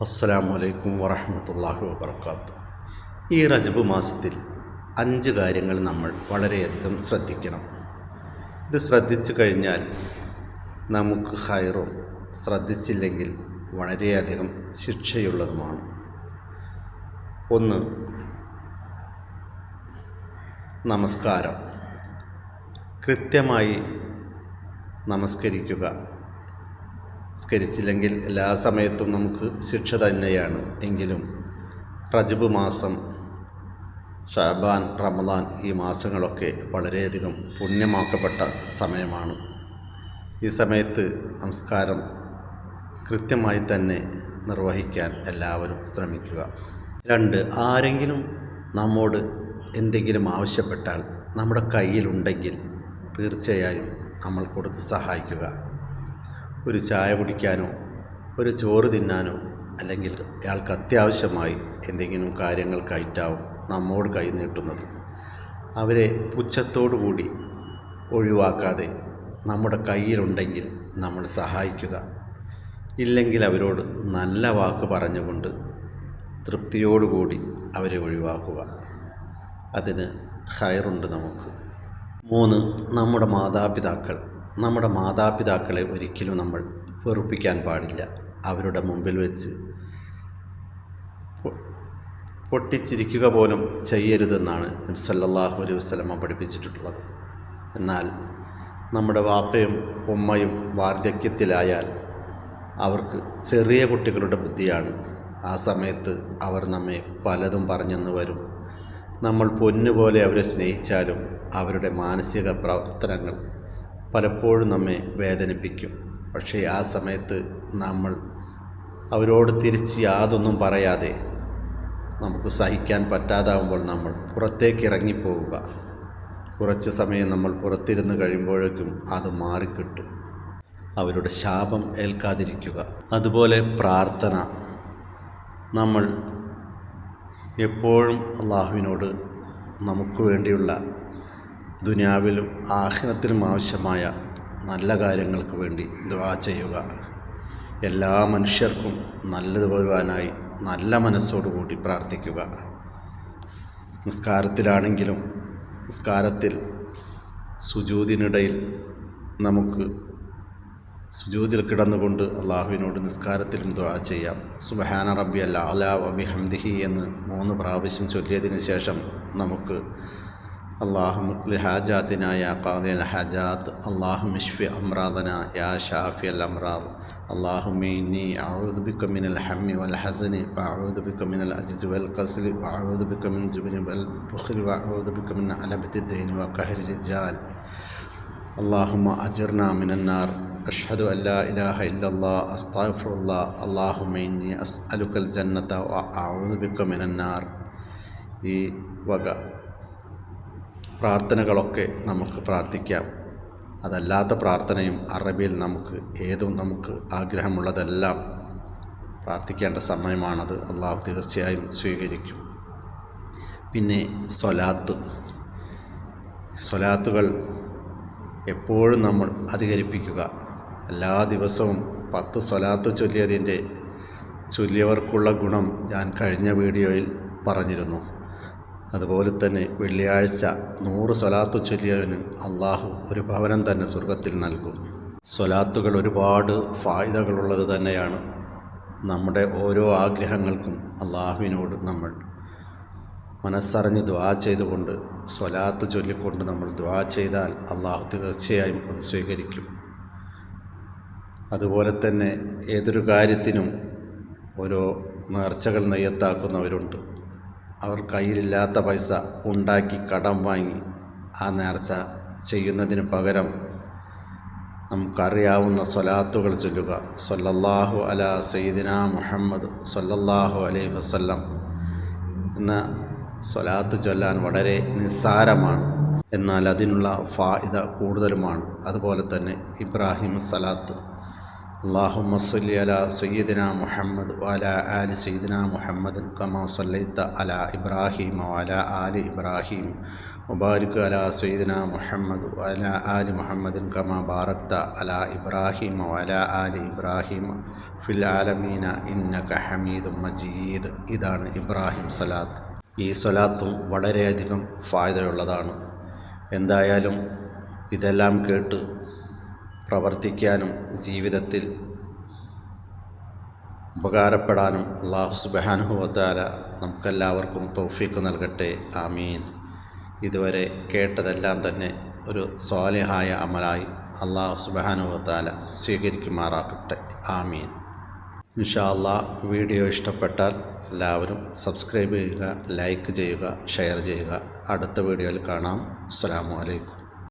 അസ്സലാമു അലൈക്കും വറഹമത്തല്ലാഹി വബർക്കാത്തു ഈ റജബ് മാസത്തിൽ അഞ്ച് കാര്യങ്ങൾ നമ്മൾ വളരെയധികം ശ്രദ്ധിക്കണം. ഇത് ശ്രദ്ധിച്ചു കഴിഞ്ഞാൽ നമുക്ക് ഹൈറും ശ്രദ്ധിച്ചില്ലെങ്കിൽ വളരെയധികം ശിക്ഷയുള്ളതുമാണ്. ഒന്ന് നമസ്കാരം. കൃത്യമായി നമസ്കരിക്കുക. സ്കരിച്ചില്ലെങ്കിൽ എല്ലാ സമയത്തും നമുക്ക് ശിക്ഷ തന്നെയാണ്. എങ്കിലും റജബ് മാസം ഷാബാൻ റമദാൻ ഈ മാസങ്ങളൊക്കെ വളരെയധികം പുണ്യമാക്കപ്പെട്ട സമയമാണ്. ഈ സമയത്ത് നമസ്കാരം കൃത്യമായി തന്നെ നിർവഹിക്കാൻ എല്ലാവരും ശ്രമിക്കുക. രണ്ട് ആരെങ്കിലും നമ്മോട് എന്തെങ്കിലും ആവശ്യപ്പെട്ടാൽ നമ്മുടെ കയ്യിലുണ്ടെങ്കിൽ തീർച്ചയായും നമ്മൾ കൊടുത്ത് സഹായിക്കുക. ഒരു ചായ കുടിക്കാനോ ഒരു ചോറ് തിന്നാനോ അല്ലെങ്കിൽ അയാൾക്ക് അത്യാവശ്യമായി എന്തെങ്കിലും കാര്യങ്ങൾക്കായിട്ടാവും നമ്മോട് കൈ നീട്ടുന്നത്. അവരെ പുച്ഛത്തോടു കൂടി ഒഴിവാക്കാതെ നമ്മുടെ കയ്യിലുണ്ടെങ്കിൽ നമ്മൾ സഹായിക്കുക. ഇല്ലെങ്കിൽ അവരോട് നല്ല വാക്ക് പറഞ്ഞുകൊണ്ട് തൃപ്തിയോടുകൂടി അവരെ ഒഴിവാക്കുക. അതിന് ഹയറുണ്ട് നമുക്ക്. മൂന്ന് നമ്മുടെ മാതാപിതാക്കൾ. നമ്മുടെ മാതാപിതാക്കളെ ഒരിക്കലും നമ്മൾ വെറുപ്പിക്കാൻ പാടില്ല. അവരുടെ മുമ്പിൽ വെച്ച് പൊട്ടിച്ചിരിക്കുക പോലും ചെയ്യരുതെന്നാണ് സല്ലല്ലാഹു അലൈഹി വസ്ലമ പഠിപ്പിച്ചിട്ടുള്ളത്. എന്നാൽ നമ്മുടെ വാപ്പയും ഉമ്മയും വാർദ്ധക്യത്തിലായാൽ അവർക്ക് ചെറിയ കുട്ടികളുടെ ബുദ്ധിയാണ്. ആ സമയത്ത് അവർ നമ്മെ പലതും പറഞ്ഞെന്ന് വരും. നമ്മൾ പൊന്നുപോലെ അവരെ സ്നേഹിച്ചാലും അവരുടെ മാനസിക പ്രവർത്തനങ്ങൾ പലപ്പോഴും നമ്മെ വേദനിപ്പിക്കും. പക്ഷേ ആ സമയത്ത് നമ്മൾ അവരോട് തിരിച്ച് യാതൊന്നും പറയാതെ നമുക്ക് സഹിക്കാൻ പറ്റാതാവുമ്പോൾ നമ്മൾ പുറത്തേക്ക് ഇറങ്ങിപ്പോവുക. കുറച്ച് സമയം നമ്മൾ പുറത്തിരുന്ന് കഴിയുമ്പോഴേക്കും അത് മാറിക്കിട്ടും. അവരുടെ ശാപം ഏൽക്കാതിരിക്കുക. അതുപോലെ പ്രാർത്ഥന. നമ്മൾ എപ്പോഴും അള്ളാഹുവിനോട് നമുക്ക് വേണ്ടിയുള്ള ദുനിയാവിലും ആഹ്നത്തിലും ആവശ്യമായ നല്ല കാര്യങ്ങൾക്ക് വേണ്ടി ദുആ ചെയ്യുക. എല്ലാ മനുഷ്യർക്കും നല്ലത് വരുവാനായി നല്ല മനസ്സോടുകൂടി പ്രാർത്ഥിക്കുക. നിസ്കാരത്തിലാണെങ്കിലും നിസ്കാരത്തിൽ സുജൂതിനിടയിൽ നമുക്ക് സുജൂതിൽ കിടന്നുകൊണ്ട് അള്ളാഹുവിനോട് നിസ്കാരത്തിലും ദുആ ചെയ്യാം. സുബഹാന റബ്ബി അല്ല അലാ വബി ഹംദിഹി എന്ന് മൂന്ന് പ്രാവശ്യം ചൊല്ലിയതിന് ശേഷം നമുക്ക് അള്ളാഹു ഹാജാത്തിനായ ഖാദിൽ ഹജാത്ത് അള്ളാഹു മിഷ്ഫി അമ്രാദന യാ ഷാഫി അൽ അമ്രാദ് اللهم إني أعوذ بك من الهم والحزن وأعوذ بك من العجز والكسل وأعوذ بك من جبن والبخل وأعوذ بك من علبة الدين وقهر الرجال اللهم أجرنا من النار أشهد أن لا إله إلا الله أستغفر الله اللهم إني أسألك الجنة وأعوذ بك من النار ഈ വക പ്രാർത്ഥനകളൊക്കെ നമുക്ക് പ്രാർത്ഥിക്കാം. അതല്ലാത്ത പ്രാർത്ഥനയും അറബിയിൽ നമുക്ക് ഏതും നമുക്ക് ആഗ്രഹമുള്ളതെല്ലാം പ്രാർത്ഥിക്കേണ്ട സമയമാണത്. അള്ളാഹു തീർച്ചയായും സ്വീകരിക്കും. പിന്നെ സ്വലാത്ത്. സ്വലാത്തുകൾ എപ്പോഴും നമ്മൾ അധികരിപ്പിക്കുക. എല്ലാ ദിവസവും പത്ത് സ്വലാത്ത് ചൊല്ലിയതിന്റെ ചൊല്ലിയവർക്കുള്ള ഗുണം ഞാൻ കഴിഞ്ഞ വീഡിയോയിൽ പറഞ്ഞിരുന്നു. അതുപോലെ തന്നെ വെള്ളിയാഴ്ച നൂറ് സ്വലാത്ത് ചൊല്ലിയവന് അള്ളാഹു ഒരു ഭവനം തന്നെ സ്വർഗത്തിൽ നൽകും. സ്വലാത്തുകൾ ഒരുപാട് ഫായ്ദകളുള്ളത് തന്നെയാണ്. നമ്മുടെ ഓരോ ആഗ്രഹങ്ങൾക്കും അള്ളാഹുവിനോട് നമ്മൾ മനസ്സറിഞ്ഞ് ദ്വാ ചെയ്തുകൊണ്ട് സ്വലാത്ത് ചൊല്ലിക്കൊണ്ട് നമ്മൾ ദ്വാ ചെയ്താൽ അള്ളാഹു തീർച്ചയായും അത് സ്വീകരിക്കും. അതുപോലെ തന്നെ ഏതൊരു കാര്യത്തിനും ഓരോ നേർച്ചകൾ നെയ്യത്താക്കുന്നവരുണ്ട്. അവർ കയ്യിലില്ലാത്ത പൈസ ഉണ്ടാക്കി കടം വാങ്ങി ആ നേർച്ച ചെയ്യുന്നതിന് പകരം നമുക്കറിയാവുന്ന സ്വലാത്തുകൾ ചൊല്ലുക. സൊല്ലാഹു അല സയ്യിദിന മുഹമ്മദ് സൊല്ലാഹു അലൈഹി വസല്ലം എന്ന സ്വലാത്ത് ചൊല്ലാൻ വളരെ നിസ്സാരമാണ്. എന്നാൽ അതിനുള്ള ഫായിദ കൂടുതലുമാണ്. അതുപോലെ തന്നെ ഇബ്രാഹിം സലാത്ത് اللهم صل على سيدنا محمد وعلى آل سيدنا محمد كما صليت على إبراهيم وعلى آل إبراهيم وبارك على سيدنا محمد وعلى آل محمد كما باركت على إبراهيم وعلى آل إبراهيم في العالمين إنك حميد مجيد ഇതാണ് ഇബ്രാഹിം സലാത്ത് ഈ സ്വലാത്തും വളരെയധികം ഫായതയുള്ളതാണ് എന്തായാലും ഇതെല്ലാം കേട്ട് പ്രവർത്തിക്കാനും ജീവിതത്തിൽ ഉപകാരപ്പെടാനും അള്ളാഹു സുബാനുഭവത്താല നമുക്കെല്ലാവർക്കും തൗഫീക്ക് നൽകട്ടെ. ആമീൻ. ഇതുവരെ കേട്ടതെല്ലാം തന്നെ ഒരു സ്വാലിഹായ അമലായി അള്ളാഹു സുബാനുഭവത്താല സ്വീകരിക്കുമാറാക്കട്ടെ ആമീൻ. ഇൻഷാ അള്ളാ വീഡിയോ ഇഷ്ടപ്പെട്ടാൽ എല്ലാവരും സബ്സ്ക്രൈബ് ചെയ്യുക ലൈക്ക് ചെയ്യുക ഷെയർ ചെയ്യുക. അടുത്ത വീഡിയോയിൽ കാണാം. അസ്സാം വലൈക്കും